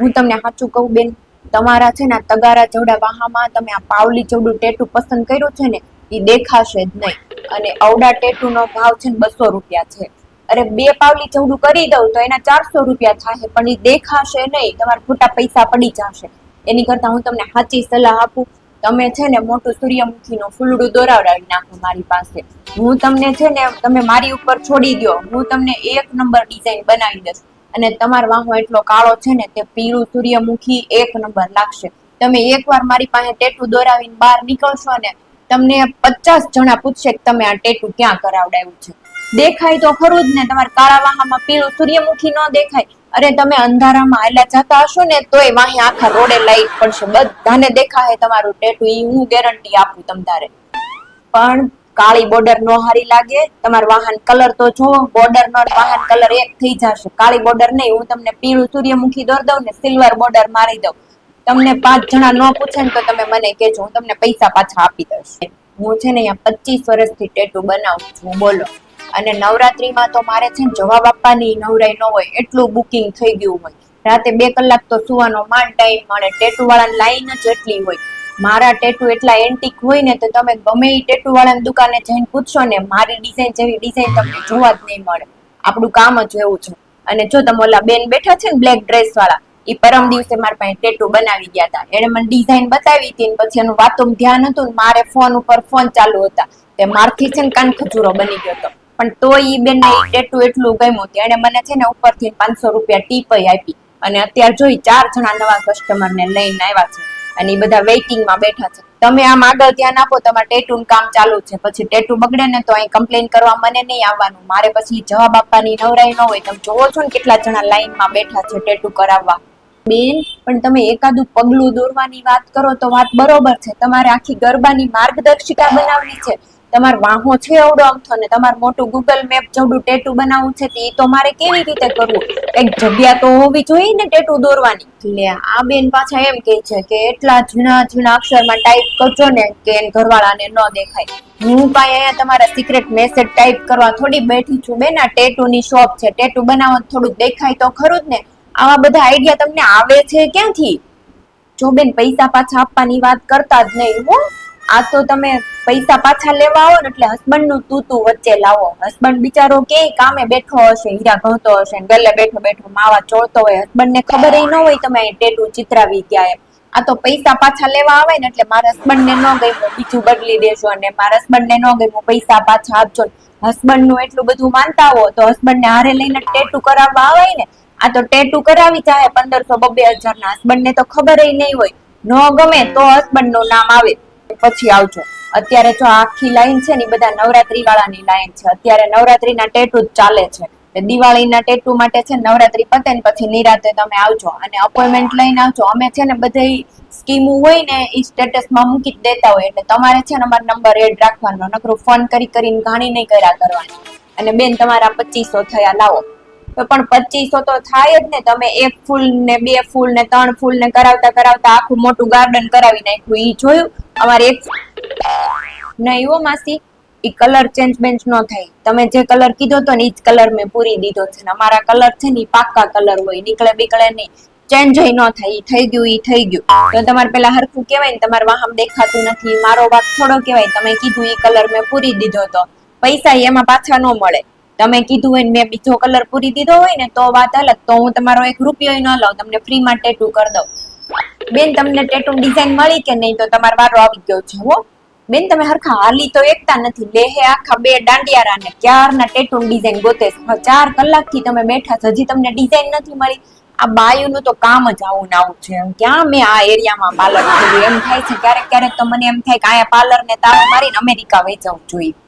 હું તમને સાચું કહું, બેન, તમારા છે ને આ તગારા જેવડા વાહામાં તમે આ પાવલી જેવડું ટેટુ પસંદ કર્યું છે ને એ દેખાશે જ નહીં. અને અવડા ટેટુ નો ભાવ છે ને બસો રૂપિયા છે. અરે બે પાવલી જેવડું કરી દઉં તો એના ચારસો રૂપિયા થાય પણ એ દેખાશે નહીં. તમારા ખોટા પૈસા પડી જશે. એની કરતા હું તમને સાચી સલાહ આપું. તમે છે ને મોટું સૂર્યમુખીનું ફૂલડું દોરાવડાવી નાખો મારી પાસે. હું તમને છે ને, તમે મારી ઉપર છોડી દો હું તમને એક નંબર ડિઝાઇન બનાવી દઈશ. અને તમારો વાહો એટલો કાળો છે ને તે પીળું સૂર્યમુખી એક નંબર લાગશે. તમે એકવાર મારી પાસે ટેટુ દોરાવીને બહાર નીકળશો ને તમને પચાસ જણા પૂછશે કે તમે આ ટેટુ ક્યાં કરાવડાવ્યું છે. દેખાય તો ખરું જ ને તમારા કાળા વાહામાં પીળું સૂર્યમુખી ન દેખાય. અરે તમે અંધારામાં આયલા જતા હશો ને તોય વાહી આખા રોડે લાઈટ પડશે. બધાને દેખાય તમારું ટેટુ ઈ હું ગેરંટી આપું તમ તારે. પણ કાળી બોર્ડર નો હારી લાગે, તમારું વાહન કલર તો જોવો બોર્ડર નો વાહન કલર એક થઈ જશે. કાળી બોર્ડર નહીં હું તમને પીળું સૂર્યમુખી દોર દઉં ને સિલ્વર બોર્ડર મારી દઉં. તમને પાંચ જણા ન પૂછે ને તો તમે મને કહેજો, હું તમને પૈસા પાછા આપી દઈશ. હું છે ને અહીંયા પચીસ વર્ષથી ટેટુ બનાવું છું, બોલો. અને નવરાત્રીમાં તો મારે છે ને જવાબ આપવાની નવરાઈ ન હોય, એટલું બુકિંગ થઈ ગયું હોય. રાતે બે કલાક તો સુવાનો માંડ ટાઈમ મળે ટેટુ વાળાની લાઈન જ એટલી હોય. મારા ટેટુ એટલા એન્ટિક હોય ને તો તમે ગમે એ ટેટુ વાળાની દુકાને જઈને પૂછશો ને, મારી ડિઝાઇન જેવી ડિઝાઇન તમને જોવા જ નહીં મળે. આપણું કામ જ એવું છે. અને જો તમે ઓલા બેન બેઠા છે ને બ્લેક ડ્રેસ વાળા એ પરમ દિવસે મારા પાસે ટેટુ બનાવી ગયા હતા. એણે મને ડિઝાઇન બતાવી હતી પછી એનું વાતોમાં ધ્યાન હતું ને મારે ફોન ઉપર ફોન ચાલુ હતા. તે મારથી છે ને કાન ખજૂરો બની ગયો હતો. પણ તો ઈ બેન એ ટેટુ એટલું ગમ્યું હતું. એને મને છે ને ઉપરથી પાંચસો રૂપિયા ટીપ આપી. અને અત્યારે જોઈ ચાર જણા નવા કસ્ટમર ને લઈને આવ્યા છે. અને એ બધા વેઇટિંગમાં બેઠા છે. તમે આમ આગળ ધ્યાન આપો, તમારે ટેટુ કામ ચાલુ છે. પછી ટેટુ બગડે ને તો અહીં કમ્પ્લેન કરવા મને નહીં આવવાનું. મારે પછી જવાબ આપવાની નવરાઈ ન હોય. તમે જોવો છો ને કેટલા જણા લાઈનમાં બેઠા છે ટેટુ કરાવવા. બેન, પણ તમે એકાદું પગલું દોરવાની વાત કરો તો વાત બરોબર છે. તમારે આખી ગરબાની માર્ગદર્શિકા બનાવવી છે. તમારો વાહો છે એવડો અમથો ને તમારે મોટું ગૂગલ મેપ જેવડું ટેટુ બનાવવું છે તે તો મારે કેવી રીતે કરવું? એક જગ્યા તો હોવી જોઈએ ને ટેટુ દોરવાની. એટલે આ બેન પાછા એમ કહે છે કે એટલા ઝીણા ઝીણા અક્ષરમાં ટાઈપ કરજો ને કે એને ઘરવાળાને ન દેખાય. હું કાંઈ અહીંયા તમારા સિક્રેટ મેસેજ ટાઈપ કરવા થોડી બેઠી છું બેન. આ ટેટુની શોપ છે. ટેટુ બનાવવા થોડુંક દેખાય તો ખરું જ ને. આવા બધા આઈડિયા તમને આવે છે ક્યાંથી? જો બેન, પૈસા પાછા આપવાની વાત કરતા જ નહીં હો. આ તો તમે પૈસા પાછા લેવા આવો ને એટલે હસબન્ડનું તૂતું વચ્ચે લાવો. હસબન્ડ બિચારો કે કામે બેઠો હશે, હીરા ગણતો હશે ગલે બેઠો બેઠો માવા ચોળતો હોય હસબન્ડ ને ખબર ન હોય તમે ટેટુ ચિતરાવી ગયા એમ. આ તો પૈસા પાછા લેવા આવે ને એટલે મારા હસબન્ડ ને ન ગમ્યું, બીજું બદલી દેજો અને મારા હસબન્ડ ને ન ગમ્યું, પૈસા પાછા આપજો હસબન્ડનું એટલું બધું માનતા હો તો હસબન્ડ ને હારે લઈને ટેટુ કરાવવા આવે ને, આ તો ટેટુ કરાવી ચાહે પંદરસો બબ્બે હજાર ના હસબન્ડ ને તો ખબર નહીં હોય. ન ગમે તો હસબન્ડનું નામ આવે. પછી આવજો. અત્યારે જો આખી લાઈન છે ને બધા નવરાત્રી વાળાની લાઈન છે. અત્યારે નવરાત્રીના ટેટુ જ ચાલે છે. દિવાળીના ટેટુ માટે છે નવરાત્રી પતે ને પછી નિરાતે તમે આવજો. અને અપોઇન્ટમેન્ટ લઈને આવજો. અમે છે ને બધી સ્કીમો હોય ને એ સ્ટેટસમાં મૂકી દેતા હોય. એટલે તમારે છે ને અમારો નંબર એડ રાખવાનો. નકરું ફોન કરી કરીને ઘાણી નહીં કર્યા કરવાની. અને બેન, તમારા પચીસો થયા. લાવો. તો પણ પચીસો તો થાય જ ને. તમે એક ફૂલ ને બે ફૂલ ને ત્રણ ફૂલ ને કરાવતા કરાવતા આખું મોટું ગાર્ડન કરાવી નાખ્યું. એ જોયું? અમારે એક નહીં માસી એ કલર ચેન્જ બેન્જ નો થાય. તમે જે કલર કીધો તો ને એ જ કલર મેં પૂરી દીધો છે ને. અમારા કલર છે ને પાક્કા કલર હોય, નીકળે બીકળે નહીં. ચેન્જ ન થાય એ થઈ ગયું એ થઈ ગયું. તો તમારે પેલા હરખું કહેવાય ને, તમારે વાહમ દેખાતું નથી. મારો વાક થોડો કહેવાય, તમે કીધું એ કલર મેં પૂરી દીધો તો. પૈસા એમાં પાછા ન મળે. તમે કીધું હોય ને મેં બીજો કલર પૂરી દીધો હોય ને, તો વાત અલગ. તો હું તમારો એક રૂપિયો ન લઉં તમને ફ્રીમાં ટેટુ કરી દઉં. બેન, તમને ટેટુ ડિઝાઇન મળી કે નહીં તો તમારો વારો આવી ગયો છે, હો. બેન, તમે હરખા હાલી તો એકતા નથી. લેહે આખા બે દાંડિયારા ને ક્યારના ટેટુ ડિઝાઇન ગોતે ચાર કલાક કલાકથી તમે બેઠા હજી તમને ડિઝાઇન નથી મળી. આ બાયુનું તો કામ જ આવું ના આવું છે. ક્યાં મેં આ એરિયામાં પાર્લર એમ થાય છે, ક્યારેક ક્યારેક તો મને એમ થાય કે અહીંયા પાર્લર ને તાળું મારીને અમેરિકા વેચવું જોઈએ.